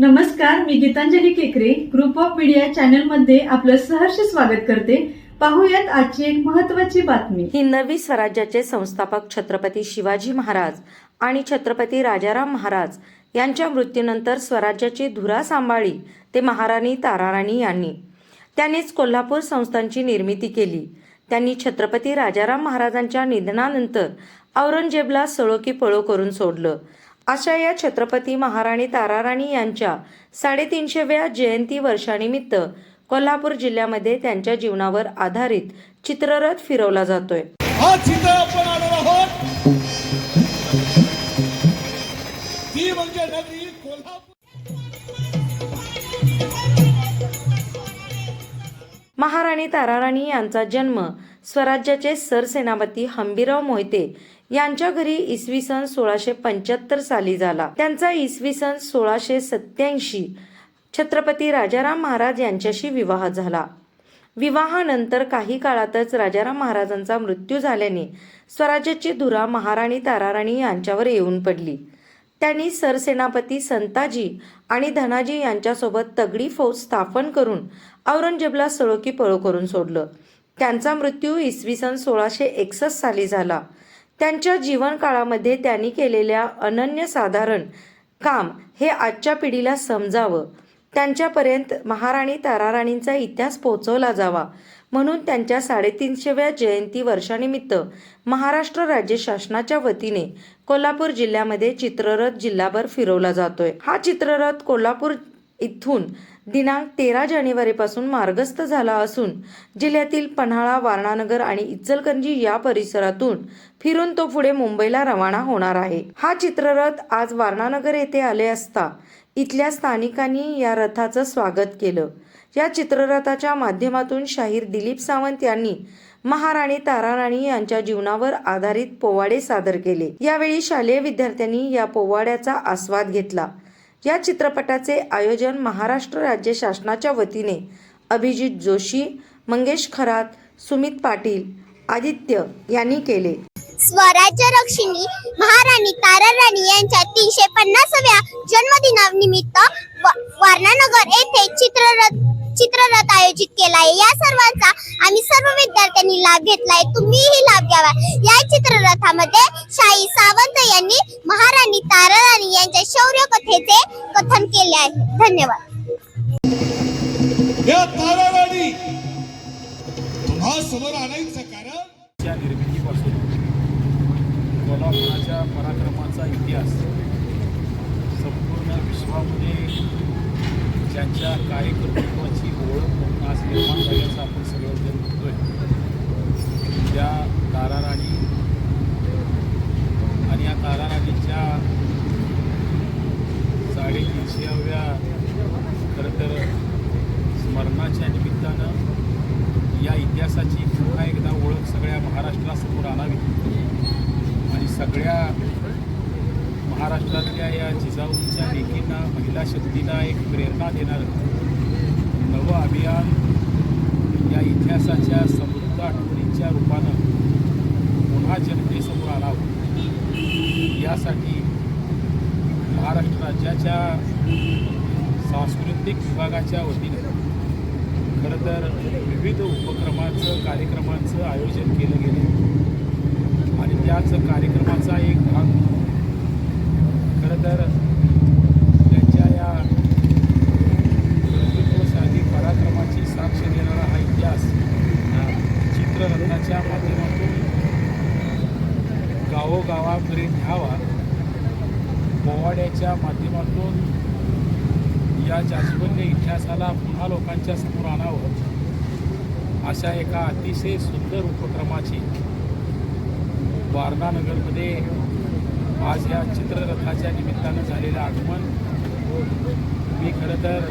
नमस्कार मी गीतांजली केकरे. Group of media चॅनलमध्ये आपलं सहर्ष स्वागत करते. पाहूयात आजची एक महत्वाची बातमी. हिंदवी स्वराज्याचे संस्थापक छत्रपती शिवाजी महाराज आणि छत्रपती राजाराम महाराज यांच्या मृत्यूनंतर स्वराज्याची धुरा सांभाळी ते महाराणी ताराराणी यांनी. त्यांनीच कोल्हापूर संस्थांची निर्मिती केली. त्यांनी छत्रपती राजाराम महाराजांच्या निधनानंतर औरंगजेबला सळो की पळो करून सोडलं. अशा या छत्रपती महाराणी ताराराणी यांच्या साडेतीनशेव्या जयंती वर्षानिमित्त कोल्हापूर जिल्ह्यामध्ये त्यांच्या जीवनावर आधारित चित्ररथ फिरवला जातोय. म्हणजे महाराणी ताराराणी यांचा जन्म स्वराज्याचे सरसेनापती हंबीराव मोहिते यांच्या घरी इसवी सन सोळाशे पंच्याहत्तर साली झाला. त्यांचा इसवी सन सोळाशे सत्याऐंशी छत्रपती राजाराम महाराज यांच्याशी विवाह झाला. विवाहानंतर काही काळातच राजाराम महाराजांचा मृत्यू झाल्याने स्वराज्याची धुरा महाराणी ताराराणी यांच्यावर येऊन पडली. त्यांनी सरसेनापती संताजी आणि धनाजी यांच्यासोबत तगडी फौज स्थापन करून औरंगजेबला सळोकी पळो करून सोडलं. त्यांचा मृत्यू इसवी सन सोळाशे एकसष्ट साली झाला. त्यांच्या जीवनकाळामध्ये त्यांनी केलेल्या अनन्यसाधारण काम हे आजच्या पिढीला समजावं. त्यांच्यापर्यंत महाराणी ताराराणींचा इतिहास पोहोचवला जावा. म्हणून त्यांच्या साडेतीनशेव्या जयंती वर्षानिमित्त महाराष्ट्र राज्य शासनाच्या वतीने कोल्हापूर जिल्ह्यामध्ये चित्ररथ जिल्हाभर फिरवला जातोय. हा चित्ररथ कोल्हापूर इथून दिनांक तेरा जानेवारीपासून मार्गस्थ झाला असून जिल्ह्यातील पन्हाळा वारणानगर आणि इचलकरंजी या परिसरातून फिरून तो पुढे मुंबईला रवाना होणार आहे. हा चित्ररथ आज वारणानगर येथे आले असता इथल्या स्थानिकांनी या रथाचं स्वागत केलं. या चित्ररथाच्या माध्यमातून शाहीर दिलीप सावंत यांनी महाराणी ताराराणी यांच्या जीवनावर आधारित पोवाडे सादर केले. यावेळी शालेय विद्यार्थ्यांनी या पोवाड्याचा आस्वाद घेतला. या चित्रपटाचे आयोजन महाराष्ट्र राज्य शासनाच्या वतीने अभिजित जोशी मंगेश खरात सुमित पाटील आदित्य यांनी केले. स्वराज्य रक्षिणी महाराणी ताराराणी यांच्या तीनशे पन्नासाव्या जन्मदिनानिमित्त वारणानगर येथे चित्ररथ चित्ररथ आयोजित केला आहे या सर्वांचा आम्ही सर्व विद्यार्थ्यांनी लाभ घेतलाय. तुम्हीही लाभ घ्यावा. या चित्ररथामध्ये शाही सावंत यांनी महाराणी ताराराणी यांच्या शौर्य कथेचे कथन केले आहे. धन्यवाद. या ताराराणी तुम्हा समोर आणायचं कारण? च्या निर्मितीपासून कोल्हापुराच्या पराक्रमाचा इतिहास संपूर्ण विश्वामध्ये कार्यकर्तृत्वाची ओळख म्हणून आज निर्माण झाल्याचं आपण सगळेजण बघतोय त्या ताराराणी आणि या ताराराणीच्या साडेतीनशेव्या खरं तर स्मरणाच्या निमित्तानं या इतिहासाची पुन्हा एकदा ओळख सगळ्या महाराष्ट्रासमोर आणावी. आणि सगळ्या महाराष्ट्रातल्या या जिजाऊंच्या लेकींना महिला शक्तीला एक प्रेरणा देणारं नवं अभियान या इतिहासाच्या समृद्ध आठवणींच्या रूपानं पुन्हा जनतेसमोर आणावं. यासाठी महाराष्ट्र राज्याच्या सांस्कृतिक विभागाच्या वतीनं खरं तर विविध उपक्रमाचं कार्यक्रमांचं आयोजन केलं गेलं. आणि त्याच कार्यक्रमाचा एक भाग खरं तर त्यांच्या या कर्तृत्वशाली पराक्रमाची साक्ष देणारा हा इतिहास चित्ररथाच्या माध्यमातून गावोगावापर्यंत न्यावा पोवाड्याच्या माध्यमातून या जास्वंद इतिहासाला पुन्हा लोकांच्या समोर आणावं. अशा एका अतिशय सुंदर उपक्रमाची वारदानगरमध्ये आज या चित्ररथाच्या निमित्तानं झालेलं आगमन. मी खरं तर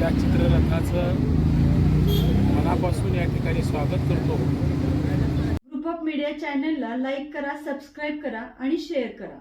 या चित्ररथाचं मनापासून या ठिकाणी स्वागत करतो. ग्रुप ऑफ मीडिया चॅनलला लाईक करा सबस्क्राईब करा आणि शेअर करा.